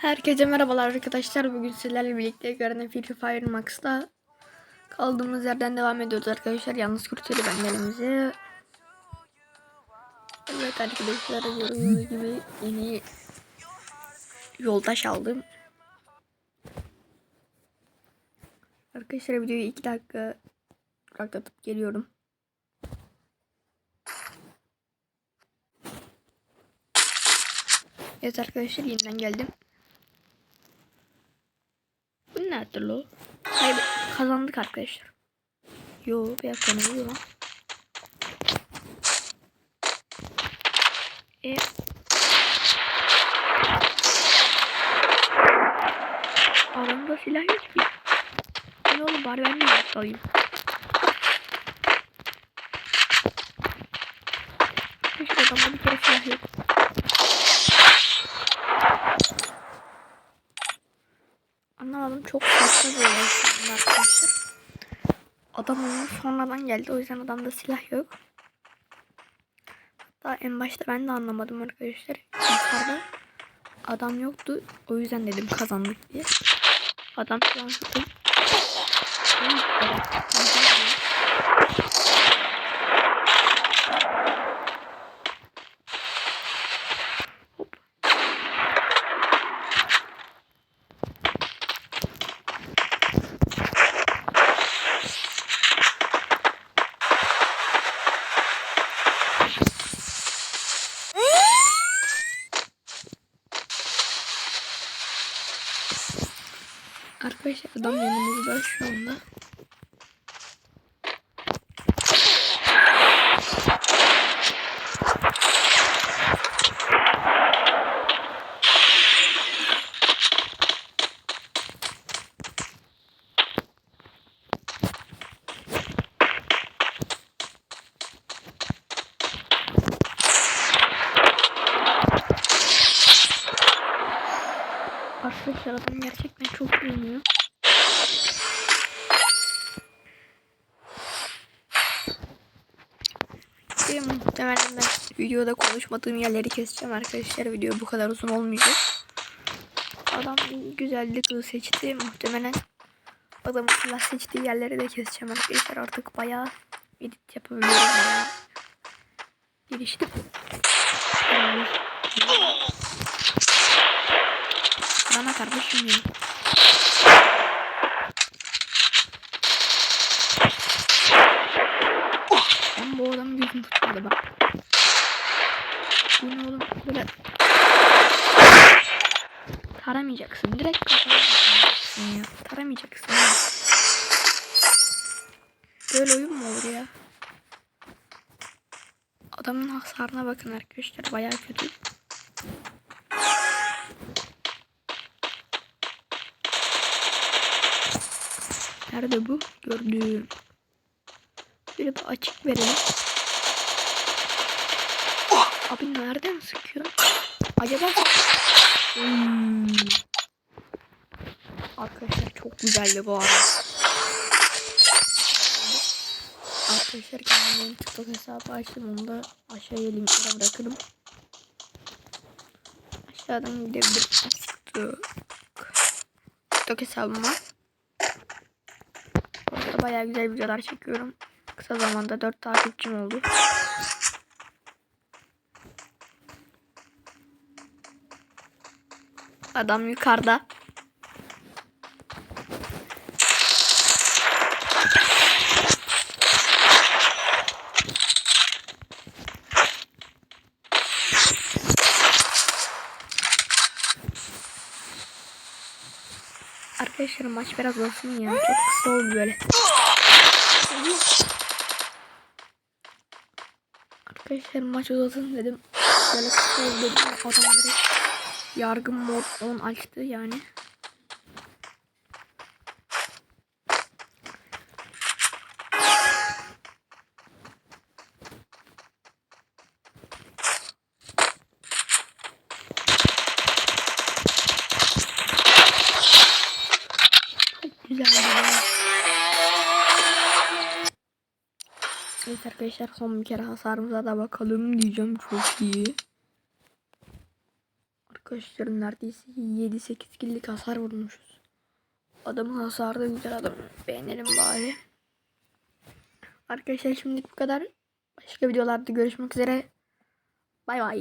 Herkese merhabalar arkadaşlar. Bugün sizlerle birlikte Garden Free Fire Max'ta kaldığımız yerden devam ediyoruz arkadaşlar. Yalnız kurtarı benlerimizi. Evet arkadaşlar gördüğünüz gibi yeni yoldaş aldım. Arkadaşlar videoyu 2 dakika duraklatıp geliyorum. Evet arkadaşlar yeniden geldim. Nerede lo? Hayır kazandık arkadaşlar. Yo bir dakika ne oluyor lan? E Aramda silah yok ki. Ne oğlum bari ben de alayım. Hiç adamda bir kere silah yok. Anlamadım çok saçma bir olay şimdi arkadaşlar. Adam oyuna sonradan geldi o yüzden adamda silah yok. Hatta en başta ben de anlamadım arkadaşlar. Yukarıda adam yoktu o yüzden dedim kazandık diye. Adam şu an Arkadaşlar adam yanımızda şu anda. Arkadaşlar adam gerçekten çok oynuyor. Ve muhtemelen ben videoda konuşmadığım yerleri keseceğim arkadaşlar. Video bu kadar uzun olmayacak. Adam güzellik kızı seçti. Muhtemelen adamın silah seçtiği yerleri de keseceğim arkadaşlar. Artık bayağı edit yapabiliyorum. Geliştim. Bana kardeşim benim. Ben bu adamın gözünü tutmadı bak. Bu ne oğlum böyle taramayacaksın. Direkt kafana atacaksın ya. Taramayacaksın. Ya. Böyle oyun mu olur ya? Adamın hasarına bakın arkadaşlar. Bayağı kötü. Nerede bu? Gördüm. Şöyle bir açık verelim. Abi nereden sıkıyor? Acaba? Hmm. Arkadaşlar çok güzeldi bu arada. Arkadaşlar kendimin TikTok hesabı açtım. Onu da aşağıya linklere bırakırım. Aşağıdan gidebilirsiniz. TikTok. TikTok bayağı güzel videolar çekiyorum. Kısa zamanda 4 takipçim oldu. Adam yukarıda. Arkadaşlar maç biraz uzun ya. Çok kısa oldu böyle. Arkadaşlar maç uzasın dedim. Böyle kısa oldu dedim. Mod 10 açtı yani. Evet arkadaşlar son bir kere hasarımıza da bakalım diyeceğim çok iyi. Arkadaşlar neredeyse 7-8 killik hasar vurmuşuz. Adamın hasarı da güzel adam. Beğenelim bari. Arkadaşlar şimdilik bu kadar. Başka videolarda görüşmek üzere. Bay bay.